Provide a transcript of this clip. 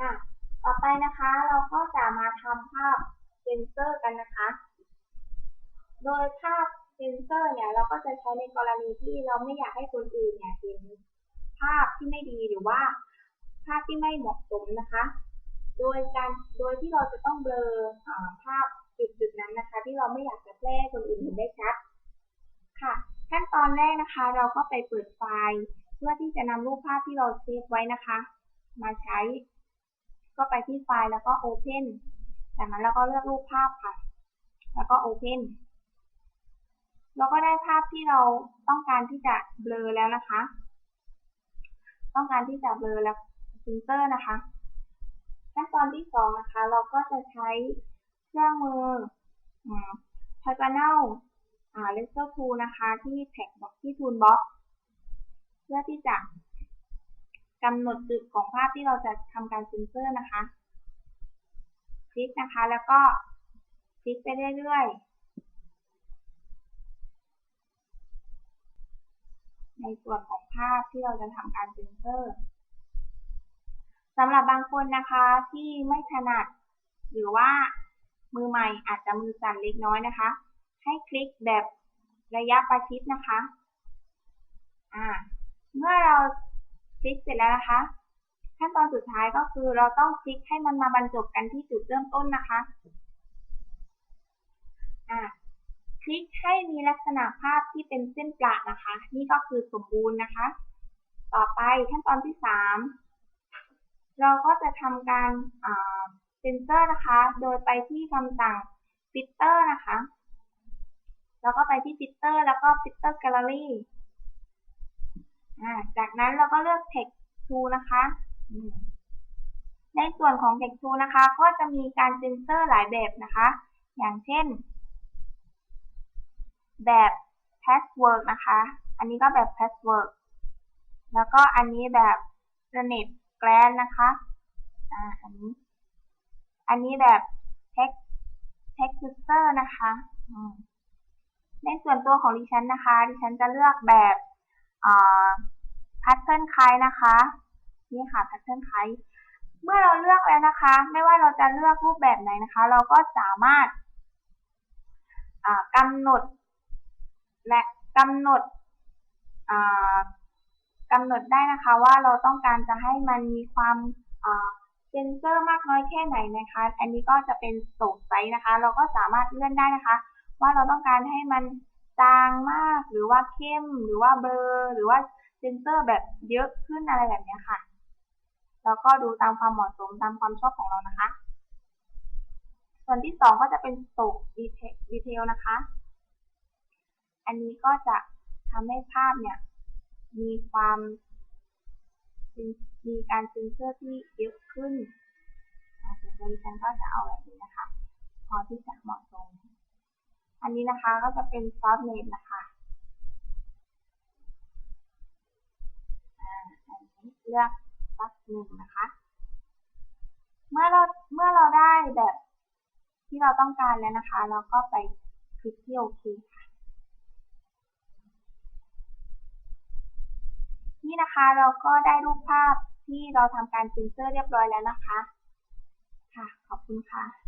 อะต่อไปนะคะเราก็จะมาทำภาพเซนเซอร์กันนะคะ โดยภาพเซนเซอร์เนี่ยเราก็จะใช้ในกรณีที่เราไม่อยากให้คนอื่นเนี่ยเห็นภาพที่ไม่ดีหรือว่าภาพที่ไม่เหมาะสมนะคะ โดยการโดยที่เราจะต้องเบลอภาพจุดๆนั้นนะคะ ที่เราไม่อยากจะแพร่คนอื่นเห็นได้ชัดค่ะ ขั้นตอนแรกนะคะ เราก็ไปเปิดไฟล์ เพื่อที่จะนำรูปภาพที่เราเซฟไว้นะคะ มาใช้ ก็ไปที่ไฟล์แล้วก็ Open จากนั้นเราก็เลือกรูปภาพค่ะ แล้วก็ Open เราก็ได้ภาพที่เราต้องการที่จะเบลอแล้วนะคะ ต้องการที่จะเบลอแล้วเซนเซอร์นะคะ ขั้นตอนที่สองนะคะ เราก็จะใช้เครื่องมือ p y t h o n อ่า Laser Tool นะคะ ที่แท็กบอกที่ Toolbox เพื่อที่จะ กำหนดจุดของภาพที่เราจะทำการเซนเซอร์นะคะ คลิกนะคะแล้วก็คลิกไปเรื่อยๆ ในส่วนของภาพที่เราจะทำการเซนเซอร์สำหรับบางคนนะคะที่ไม่ถนัด หรือว่ามือใหม่อาจจะมือสั่นเล็กน้อยนะคะ ให้คลิกแบบระยะประชิดนะคะอ่าเมื่อเรา คลิกเสร็จแล้วนะคะ ขั้นตอนสุดท้ายก็คือเราต้องคลิกให้มันมาบรรจบกันที่จุดเริ่มต้นนะคะอ่าคลิกให้มีลักษณะภาพที่เป็นเส้นประนะคะ นี่ก็คือสมบูรณ์นะคะ ต่อไปขั้นตอนที่ 3 เราก็จะทำการเซนเซอร์นะคะ โดยไปที่คำสั่ง filter นะคะ แล้วก็ไปที่ filter แล้วก็ filter gallery จากนั้นเราก็เลือก text tool นะคะ ในส่วนของ text tool นะคะ ก็จะมีการเซนเซอร์หลายแบบนะคะ อย่างเช่น แบบ password นะคะ อันนี้ก็แบบ password แล้วก็อันนี้แบบ Internet Grand นะคะ อ่า อันนี้ อันนี้แบบ text text user นะคะในส่วนตัวของดิฉันนะคะ ดิฉันจะเลือกแบบแพทเทิร์นคล้ายนะคะนี่ค่ะแพทเทิร์นคล้ายเมื่อเราเลือกแล้วนะคะ ไม่ว่าเราจะเลือกรูปแบบไหนนะคะ เราก็สามารถกำหนดและกำหนดกำหนดได้นะคะว่าเราต้องการจะให้มันมีความเซนเซอร์มากน้อยแค่ไหนนะคะ อันนี้ก็จะเป็นโสดไซส์นะคะ เราก็สามารถเลื่อนได้นะคะ ว่าเราต้องการให้มัน จางมากหรือว่าเข้มหรือว่าเบลอหรือว่าเซนเซอร์แบบเยอะขึ้นอะไรแบบนี้ค่ะ แล้วก็ดูตามความเหมาะสมตามความชอบของเรานะคะ ส่วนที่สองก็จะเป็นโสกดีเทลนะคะ อันนี้ก็จะทำให้ภาพเนี่ย มีความมีการเซนเซอร์ที่เยอะขึ้นส่วนตัวดิฉันก็จะเอาแบบนี้นะคะ พอที่จะเหมาะสม อันนี้นะคะก็จะเป็นซอสเมดนะคะเลือกสักหนึ่งนะคะ เมื่อเราเมื่อเราได้แบบที่เราต้องการแล้วนะคะ เราก็ไปคลิกที่โอเคค่ะ นี่นะคะเราก็ได้รูปภาพที่เราทำการเซ็นเซอร์เรียบร้อยแล้วนะคะ ค่ะ ขอบคุณค่ะ